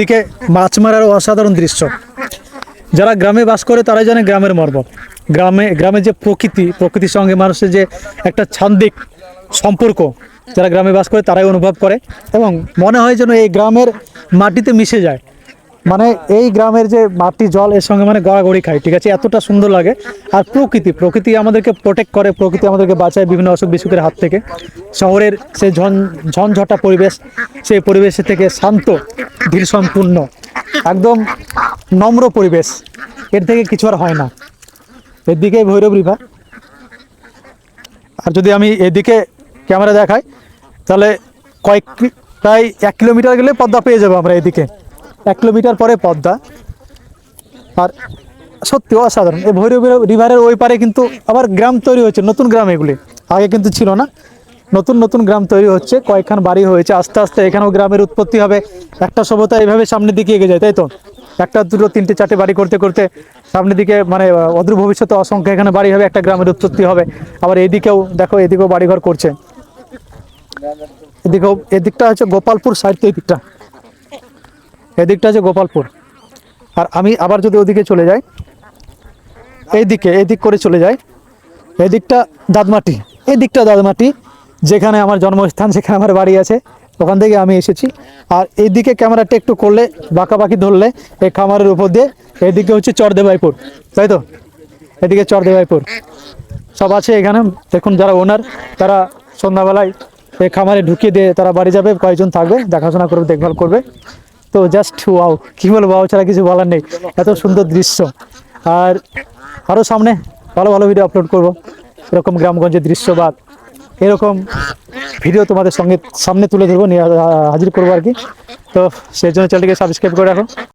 এদিকে মাছ মারার অসাধারণ দৃশ্য। যারা গ্রামে বাস করে, তারাই জানে গ্রামের মর্ম। গ্রামে, গ্রামের যে প্রকৃতি, প্রকৃতির সঙ্গে মানুষের যে একটা ছান্দিক সম্পর্ক, যারা গ্রামে বাস করে, তারাই অনুভব করে এবং মনে হয় যেন এই গ্রামের মাটিতে মিশে যায়। মানে এই গ্রামের যে মাটি, জল, এর সঙ্গে মানে গড়াগড়ি খায়, ঠিক আছে? এতটা সুন্দর লাগে। আর প্রকৃতি প্রকৃতি আমাদেরকে প্রোটেক্ট করে, প্রকৃতি আমাদেরকে বাঁচায় বিভিন্ন অসুখ বিসুখের হাত থেকে। শহরের সেই ঝন, ঝনঝটা পরিবেশ সেই পরিবেশের থেকে শান্ত ধীর সম্পূর্ণ একদম নম্র পরিবেশ। এর থেকে কিছু আর হয় না। এদিকে ভৈরব রিভার। আর যদি আমি এদিকে ক্যামেরা দেখাই, তাহলে কয়েক প্রায় এক কিলোমিটার গেলে পদ্মা পেয়ে যাব আমরা এদিকে। এক কিলোমিটার পরে পদ্মা। আর সত্যি অসাধারণ। এই ভৈরব রিভারের ওই পারে কিন্তু আবার গ্রাম তৈরি হচ্ছে নতুন গ্রাম এগুলি। আগে কিন্তু ছিল না। নতুন নতুন গ্রাম তৈরি হচ্ছে, কয়েকখান বাড়ি হয়েছে। আস্তে আস্তে এখানেও গ্রামের উৎপত্তি হবে। একটা সভ্যতা এইভাবে সামনের দিকে এগিয়ে যায়, তাই তো? একটা, দুটো, তিনটে, চারটে বাড়ি করতে করতে সামনের দিকে মানে অদূর ভবিষ্যতে অসংখ্য এখানে বাড়ি হবে, একটা গ্রামের উৎপত্তি হবে। আবার এদিকেও দেখো, এদিকেও বাড়িঘর করছে। এদিকেও, এদিকটা হচ্ছে গোপালপুর সাইড তো এদিকটা। এদিকটা হচ্ছে গোপালপুর। আর আমি আবার যদি ওদিকে চলে যাই, এইদিকে এদিক করে চলে যাই, এদিকটা দাদমাটি এদিকটা দাদমাটি যেখানে আমার জন্মস্থান সেখানে আমার বাড়ি আছে, ওখান থেকে আমি এসেছি। আর এইদিকে ক্যামেরাটা একটু করলে, বাঁকাবাকি ধরলে, এই খামারের উপর দিয়ে এদিকে হচ্ছে চরদেবাইপুর। তাই তো? এদিকে চরদেবাইপুর। সব আছে এখানে। দেখুন যারা ওনার তারা সন্ধ্যাবেলায় এই খামারে ঢুকিয়ে দিয়ে তারা বাড়ি যাবে, কয়েকজন থাকবে, দেখাশোনা করবে, দেখভাল করবে। তো জাস্ট ওয়াও কি বলব ওয়াও ছাড়া কিছু বলার নেই। এত সুন্দর দৃশ্য। আর আরও সামনে ভালো ভালো ভিডিও আপলোড করব। এরকম গ্রামগঞ্জের দৃশ্য বা এরকম ভিডিও তোমাদের সঙ্গে সামনে তুলে ধরবো, নিয়ে হাজির করব আর কি। তো সেই জন্য চ্যানেলটিকে সাবস্ক্রাইব করে রাখো।